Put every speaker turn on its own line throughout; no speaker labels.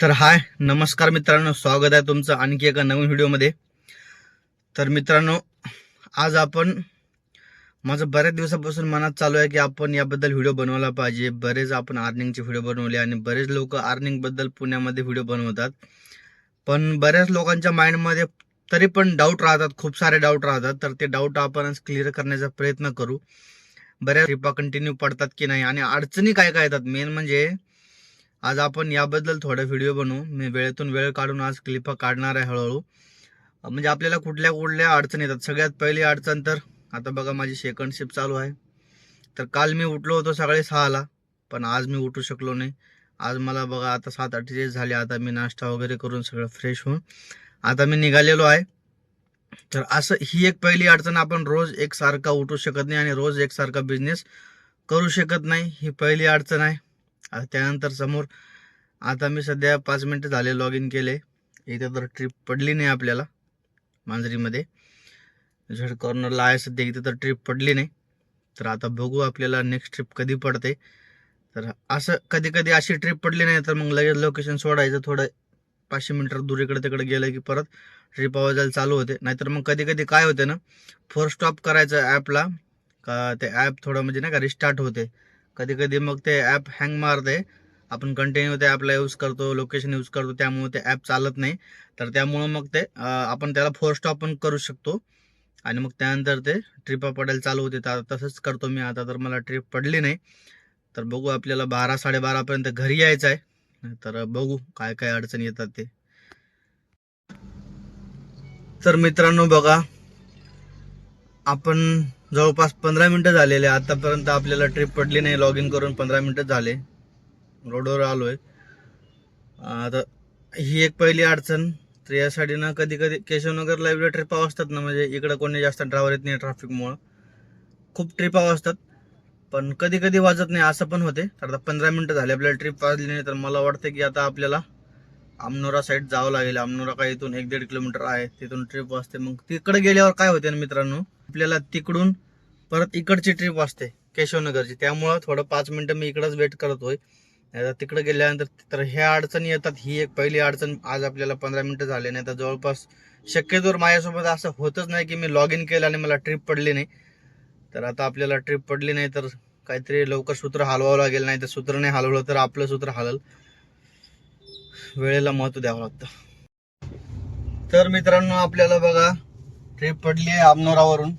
तर हाय नमस्कार मित्रांनो स्वागत आहे तुमचं आणखी एका नवीन व्हिडिओमध्ये. तर मित्रांनो आज आपण माझं बऱ्याच दिवसापासून मनात चालू आहे की आपण याबद्दल व्हिडिओ बनवला पाहिजे. बरेच आपण अर्निंगचे व्हिडिओ बनवले आणि बरेच लोक अर्निंगबद्दल पुण्यामध्ये व्हिडिओ बनवतात. पण बऱ्याच लोकांच्या माइंडमध्ये तरी पण डाऊट राहतात खूप सारे डाऊट राहतात. तर ते डाऊट आपण क्लिअर करण्याचा प्रयत्न करू. बऱ्याच रिपा कंटिन्यू पडतात की नाही आणि अडचणी काय काय येतात? मेन म्हणजे आज आपण याबद्दल थोडा व्हिडिओ बनवू. मी वेळेतून वेळ काढून आज क्लिपा काढणार आहे हळूहळू. म्हणजे आपल्याला कुठल्या कुठल्या अडचणी येतात. सगळ्यात पहिली अडचण तर आता बघा माझी सेकंड शिफ्ट चालू आहे. तर काल मी उठलो होतो सकाळी सहाला पण आज मी उठू शकलो नाही. आज मला बघा आता सात अठ्ठेचाळीस झाले. आता मी नाश्ता वगैरे करून सगळं फ्रेश होऊन आता मी निघालेलो आहे. तर असं ही एक पहिली अडचण आपण रोज एकसारखा उठू शकत नाही आणि रोज एकसारखा बिझनेस करू शकत नाही. ही पहिली अडचण आहे. त्यानंतर समोर आता मी सध्या पाच मिनटं झाले लॉग इन केले. इथे तर ट्रिप पडली नाही आपल्याला मांजरीमध्ये. झड कॉर्नरला आहे सध्या इथे तर ट्रिप पडली नाही. तर आता बघू आपल्याला नेक्स्ट ट्रिप कधी पडते. तर असं कधी कधी अशी ट्रिप पडली नाही तर मग लगेच लोकेशन सोडायचं. थोडं पाचशे मीटर दूर इकडे तिकडे गेलं की परत ट्रिप आवाजायला चालू होते. नाहीतर मग कधी कधी काय होते ना फोर स्टॉप करायचं ॲपला का ते ॲप थोडं म्हणजे नाही का रिस्टार्ट होते. कधी कधी मग ते ॲप हँग मारते. आपण कंटिन्यू त्या ॲपला यूज करतो लोकेशन यूज करतो त्यामुळे ते ॲप चालत नाही. तर त्यामुळं मग ते आपण त्याला फोर स्टॉप पण करू शकतो. आणि मग त्यानंतर ते ट्रिपा पडायला चालू होते. तर तसंच करतो मी आता. तर मला ट्रिप पडली नाही. तर बघू आपल्याला बारा साडेबारापर्यंत घरी यायचं आहे. तर बघू काय काय अडचणी येतात ते. तर मित्रांनो बघा आपण जवळपास पंधरा मिनटं झालेले. आतापर्यंत आपल्याला ट्रिप पडली नाही. लॉग इन करून पंधरा मिनटं झाले. रोडवर आलोय. आता ही एक पहिली अडचण. तर यासाठी ना कधी कधी केशवनगरला एवढ्या ट्रिपा असतात ना म्हणजे इकडं कोणी जास्त ड्रायव्हर येत नाही ट्रॅफिकमुळं खूप ट्रिपा असतात. पण कधी कधी वाजत नाही असं पण होते. तर आता पंधरा मिनटं झाले आपल्याला ट्रिप वाजली नाही तर मला वाटतं की आता आपल्याला आमनोरा साईड जावं लागेल. आमनोरा काय इथून एक दीड किलोमीटर आहे तिथून ट्रिप वाजते. मग तिकडे गेल्यावर काय होते ना मित्रांनो? आपल्याला तिकडून परत इकडची ट्रिप असते केशवनगरची. त्यामुळं थोडं पाच मिनटं मी इकडंच वेट करतोय. नाहीतर तिकडे गेल्यानंतर तर ह्या अडचणी येतात ही एक पहिली अडचण आज आपल्याला पंधरा मिनटं झाले नाही तर जवळपास शक्यतोवर माझ्यासोबत असं होतच नाही की मी लॉग इन केलं आणि मला ट्रिप पडली नाही. तर आता आपल्याला ट्रिप पडली नाही तर काहीतरी लवकर सूत्र हलवावं लागेल नाही तर सूत्र नाही हलवलं तर आपलं सूत्र हलल. वेळेला महत्त्व द्यावं लागतं. तर मित्रांनो आपल्याला बघा ट्रिप पडली आहे आमनोरावरून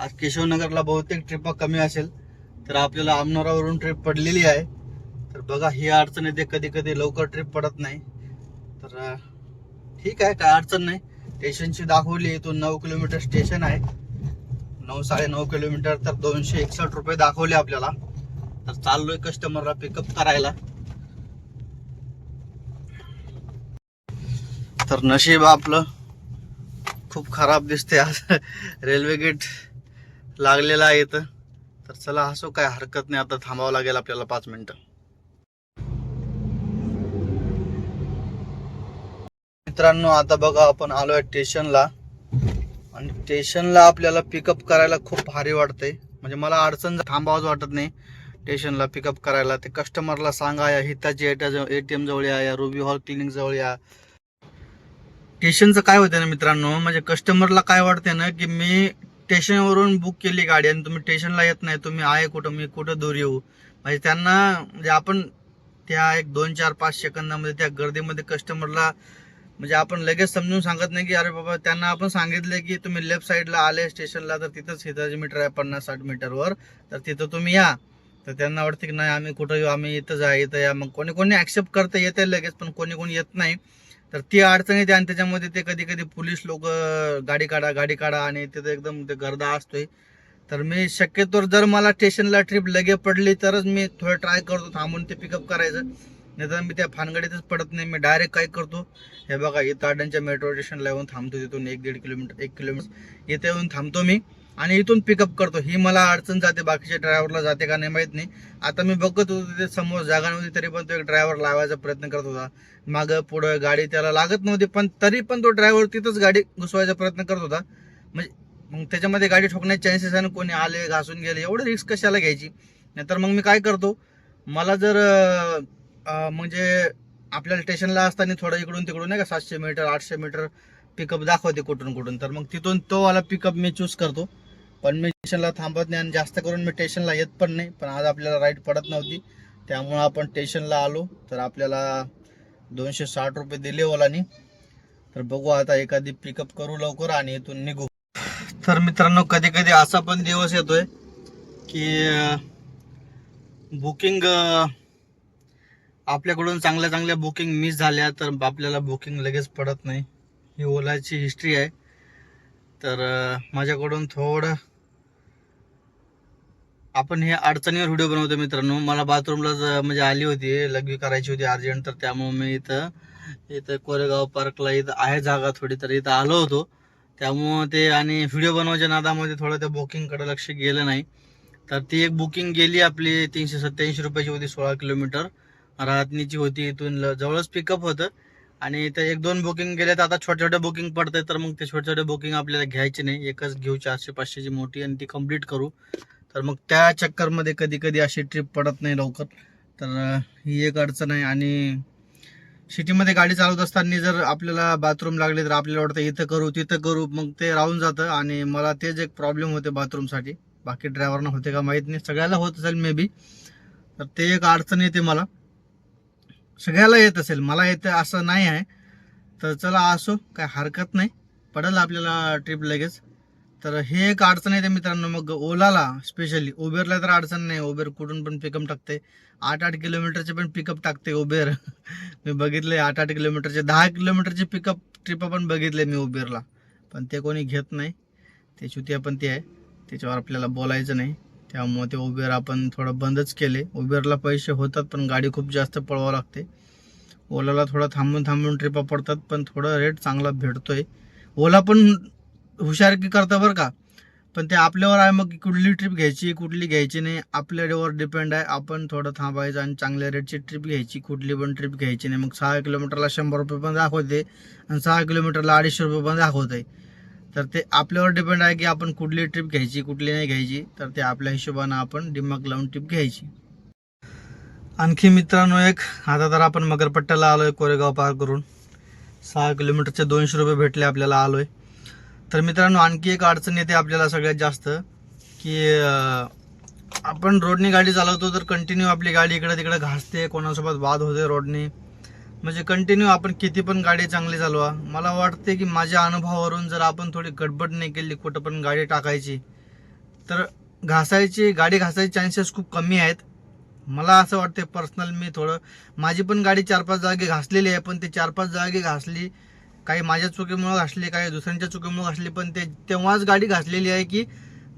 आज केशवनगरला बहुतेक ट्रिप कमी असेल तर आपल्याला आमनोरावरून ट्रिप पडलेली आहे. तर बघा ही अडचण येते कधी कधी लवकर ट्रिप पडत नाही. तर ठीक आहे काय अडचण नाही. स्टेशनची दाखवली इथून नऊ किलोमीटर स्टेशन आहे. नऊ साडे नऊ किलोमीटर तर दोनशे एकसष्ट रुपये दाखवले आपल्याला. तर चाललोय कस्टमरला पिकअप करायला. तर नशीब आपलं खूप खराब दिसते आज. रेल्वे गेट लागलेला आहे इथं. तर चला असो काय हरकत नाही. आता थांबावं लागेल आपल्याला पाच मिनिटं. मित्रांनो आता बघा आपण आलो आहे स्टेशनला. आणि स्टेशनला आपल्याला पिकअप करायला खूप भारी वाटतंय. म्हणजे मला अडचण थांबावंच वाटत नाही स्टेशनला पिकअप करायला. ते कस्टमरला सांगा या हिताची ए टी एम जवळ या या रुबी हॉल क्लिनिक जवळ या. स्टेशनचं काय होतं ना मित्रांनो म्हणजे कस्टमरला काय वाटते ना की मी स्टेशनवरून बुक केली गाडी आणि तुम्ही स्टेशनला येत नाही तुम्ही आहे कुठं मी कुठं दूर येऊ? म्हणजे त्यांना म्हणजे आपण त्या एक दोन चार पाच सेकंदामध्ये त्या गर्दीमध्ये कस्टमरला म्हणजे आपण लगेच समजून सांगत नाही की अरे बाबा त्यांना आपण सांगितलं की तुम्ही लेफ्ट साईडला आले स्टेशनला तर तिथंच हिताजी मीटर आहे पन्नास साठ मीटरवर तर तिथं तुम्ही या. तर त्यांना वाटतं की नाही आम्ही कुठं येऊ? आम्ही इथं जा इथं या. मग कोणी कोणी ॲक्सेप्ट करता येते लगेच पण कोणी कोणी येत नाही. तर ती अडचण येते आणि त्याच्यामध्ये ते कधी कधी पोलीस लोक गाडी काढा गाडी काढा आणि तिथं एकदम ते गर्दा असतोय. तर मी शक्यतोवर जर मला स्टेशनला ट्रिप लगे पडली तरच मी थोडं ट्राय करतो थांबून ते पिकअप करायचं. नाही तर मी त्या फानगडीतच पडत नाही मी डायरेक्ट काय करतो? हे बघा इथं अड्ड्यांच्या मेट्रो स्टेशनला येऊन थांबतो तिथून एक दीड किलोमीटर एक किलोमीटर इथे येऊन थांबतो मी. आणि इथून पिकअप करतो. ही मला अडचण जाते बाकीच्या ड्रायव्हरला जाते का नाही माहीत नाही. आता मी बघत होतो तिथे समोर जागा नव्हती तरी पण तो एक ड्रायव्हर लावायचा प्रयत्न करत होता. मागं पुढं गाडी त्याला लागत नव्हती पण तरी पण तो ड्रायव्हर तिथंच गाडी घुसवायचा प्रयत्न करत होता. म्हणजे मग त्याच्यामध्ये गाडी ठोकण्याचे चान्सेस आहे ना कोणी आले घासून गेले एवढं रिस्क कशाला घ्यायची? नाहीतर मग मी काय करतो मला जर म्हणजे आपल्याला स्टेशनला असताना थोडं इकडून तिकडून नाही का सातशे मीटर आठशे मीटर पिकअप दाखवते कुठून कुठून. तर मग तिथून तो वाला पिकअप मी चूज करतो. पण मी स्टेशनला थांबत नाही आणि जास्त करून मी स्टेशनला येत पण नाही. पण आज आपल्याला राईट पडत नव्हती. त्यामुळं आपण स्टेशनला आलो. तर आपल्याला दोनशे साठ रुपये दिले ओलानी. तर बघू आता एखादी पिकअप करू लवकर आणि इथून निघू. तर मित्रांनो कधी कधी असा पण दिवस येतोय की बुकिंग आपल्याकडून चांगल्या चांगल्या बुकिंग मिस झाल्या तर आपल्याला बुकिंग लगेच पडत नाही. ही ओलाची हिस्ट्री आहे. तर माझ्याकडून थोडं आपण हे अडचणीवर व्हिडिओ बनवतो मित्रांनो. मला बाथरूमला म्हणजे आली होती लघवी करायची होती अर्जंट तर त्यामुळे मी इथं इथं कोरेगाव पार्कला इथं आहे जागा थोडी तर इथं आलो होतो. त्यामुळं ते आणि व्हिडिओ बनवायच्या नादामध्ये थोडं त्या बुकिंगकडे लक्ष गेलं नाही. तर ती एक बुकिंग गेली आपली तीनशे सत्याऐंशी रुपयाची होती सोळा किलोमीटर. राहतणीची होती इथून ल- जवळच पिकअप होतं. आणि ते एक दोन बुकिंग गेले तर आता छोट्या छोट्या बुकिंग पडतात तर मग ते छोटे छोटे बुकिंग आपल्याला घ्यायची नाही. एकच घेऊ चारशे पाचशेची मोठी आणि ती कंप्लीट करू. तर मग त्या चक्करमध्ये कधी कधी अशी ट्रिप पडत नाही लवकर. तर ही एक अडचण आहे. आणि सिटीमध्ये गाडी चालवत असताना जर आपल्याला बाथरूम लागले तर आपल्याला वाटतं इथं करू तिथं करू मग ते राहून जातं. आणि मला तेच एक प्रॉब्लेम होते बाथरूमसाठी बाकी ड्रायव्हरना होते का माहीत नाही. सगळ्याला होत असेल मे बी तर ते एक अडचण येते मला. सगळ्याला येत असेल मला येतं असं नाही आहे. तर चला असो काय हरकत नाही. पडेल आपल्याला ट्रिप लगेच. तर हे एक अडचण येते मित्रांनो. मग ओलाला स्पेशली उबेरला तर अडचण नाही. उबेर कुठून पण पिकअप टाकते. आठ आठ किलोमीटरचे पण पिकअप टाकते उबेर. मी बघितले आठ आठ किलोमीटरचे दहा किलोमीटरचे पिकअप ट्रिप पण बघितले मी उबेरला. पण ते कोणी घेत नाही. ते चुतिया पण ते आहे. त्याच्यावर आपल्याला बोलायचं नाही. त्यामुळे ते उबेर आपण थोडं बंदच केले. उबेरला पैसे होतात पण गाडी खूप जास्त पळवावं लागते. ओलाला थोडं थांबून थांबून ट्रिपा पडतात पण थोडं रेट चांगला भेटतोय. ओला पण हुशारकी करतं बरं का? पण ते आपल्यावर आहे मग कुठली ट्रिप घ्यायची कुठली घ्यायची नाही आपल्यावर डिपेंड आहे. आपण थोडं थांबायचं आणि चांगल्या रेटची ट्रिप घ्यायची कुठली पण ट्रिप घ्यायची नाही. मग सहा किलोमीटरला शंभर रुपये पण दाखवते आणि सहा किलोमीटरला अडीचशे रुपये पण दाखवते. तर ते आपल्यावर डिपेंड आहे की आपण कुठली ट्रिप घ्यायची कुठली नाही घ्यायची. तर ते आपल्या हिशोबानं आपण दिमाग लावून ट्रिप घ्यायची. आणखी मित्रांनो एक आता तर आपण मगरपट्ट्याला आलोय कोरेगाव पार करून. सहा किलोमीटरचे दोनशे रुपये भेटले आपल्याला आलोय. तर मित्रांनो आणखी एक अडचण येते आपल्याला सगळ्यात जास्त की आपण रोडनी गाडी चालवतो तर कंटिन्यू आपली गाडी इकडं तिकडं घासते कोणासोबत वाद होते रोडनी. म्हणजे कंटिन्यू आपण किती पण गाडी चांगली चालवा. मला वाटते की माझ्या अनुभवावरून जर आपण थोडी गडबड नाही केली कुठं पण गाडी टाकायची तर घासायची गाडी घासायचे चान्सेस खूप कमी आहेत. मला असं वाटते पर्सनल मी थोडं माझी पण गाडी चार पाच जागी घासलेली आहे पण ते चार पाच जागी घासली काही माझ्या चुकीमुळं घासली काही दुसऱ्यांच्या चुकीमुळं घासली पण ते तेव्हाच गाडी घासलेली आहे की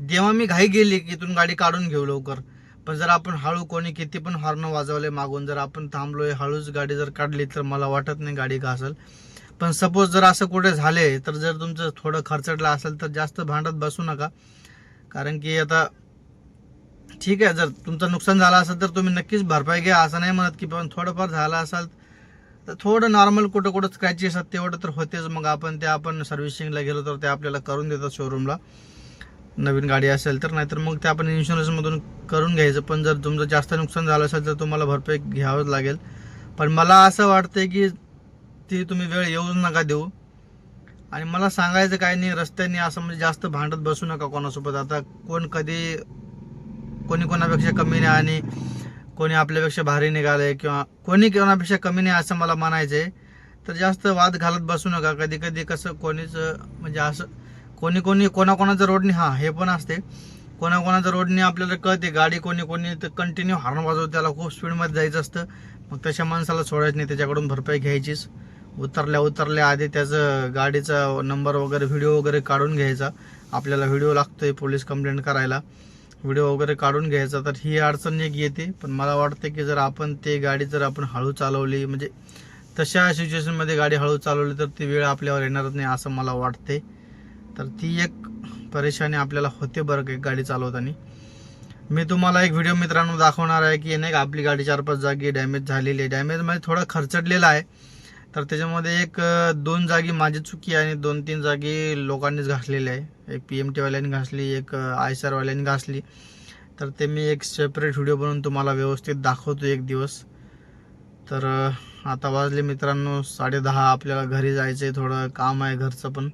जेव्हा मी घाई गेली की इथून गाडी काढून घेऊ लवकर. पण जर आपण हळू कोणी किती पण हॉर्न वाजवले मागून जर आपण थांबलोय हळूच गाडी जर काढली तर मला वाटत नाही गाडी घासल पण सपोज जर असं कुठे झाले तर जर तुमचं थोडं खर्चटलं असेल तर जास्त भांडत बसू नका. कारण की आता ठीक आहे जर तुमचं नुकसान झालं असेल तर तुम्ही नक्कीच भरपाई घ्या. असं नाही म्हणत की पण थोडंफार झालं असाल तर थोडं नॉर्मल कुठं कुठं स्क्रॅचेस असतात तेवढं तर होतेच. मग आपण ते आपण सर्व्हिसिंगला गेलो तर ते आपल्याला करून देतात शोरूमला नवीन गाडी असेल तर नाहीतर मग ते आपण इन्शुरन्समधून करून घ्यायचं. पण जर तुमचं जास्त नुकसान झालं असेल तर तुम्हाला भरपाई घ्यावंच लागेल. पण मला असं वाटतंय की ती तुम्ही वेळ येऊच नका देऊ. आणि मला सांगायचं काय नाही रस्त्याने असं म्हणजे जास्त भांडत बसू नका कोणासोबत. आता कोण कधी कोणी कोणापेक्षा कमी नाही आणि कोणी आपल्यापेक्षा भारी निघाले किंवा कोणी कोणापेक्षा कमी नाही असं मला म्हणायचं आहे तर जास्त वाद घालत बसू नका. कधी कधी कसं कोणीच म्हणजे असं कोणी कोणी कोणाकोणाचं रोडने हां हे पण असते. कोणाकोणाचं रोडने आपल्याला कळते गाडी कोणी कोणी तर कंटिन्यू हॉर्न वाजवतो त्याला खूप स्पीडमध्ये जायचं असतं. मग तशा माणसाला सोडायचं नाही त्याच्याकडून भरपाई घ्यायचीच. उतरल्या उतरल्या आधी त्याचं गाडीचा नंबर वगैरे व्हिडिओ वगैरे काढून घ्यायचा. आपल्याला व्हिडिओ लागतोय पोलीस कंप्लेंट करायला. व्हिडिओ वगैरे काढून घ्यायचा तर ही अडचण एक येते. पण मला वाटतं की जर आपण ते गाडी जर आपण हळू चालवली म्हणजे तशा सिच्युएशनमध्ये गाडी हळू चालवली तर ती वेळ आपल्यावर येणारच नाही असं मला वाटते तर ती एक परेशानी आपल्याला होते बरं का गाडी चालवताना. मी तुम्हाला एक व्हिडिओ मित्रांनो दाखवणार आहे की नाही का आपली गाडी चार पाच जागी डॅमेज झालेली आहे. डॅमेजमध्ये थोडं थोडा खर्चडलेला आहे. तर त्याच्यामध्ये एक दोन जागी माझी चुकी आहे आणि दोन तीन जागी लोकांनीच घासलेली आहे. एक पी एम टीवाल्यांनी घासली एक आय सी घासली. तर ते मी एक सेपरेट व्हिडिओ बनवून तुम्हाला व्यवस्थित दाखवतो एक दिवस. तर आता वाजले मित्रांनो साडेदहा आपल्याला घरी जायचं आहे थोडं काम आहे घरचं पण.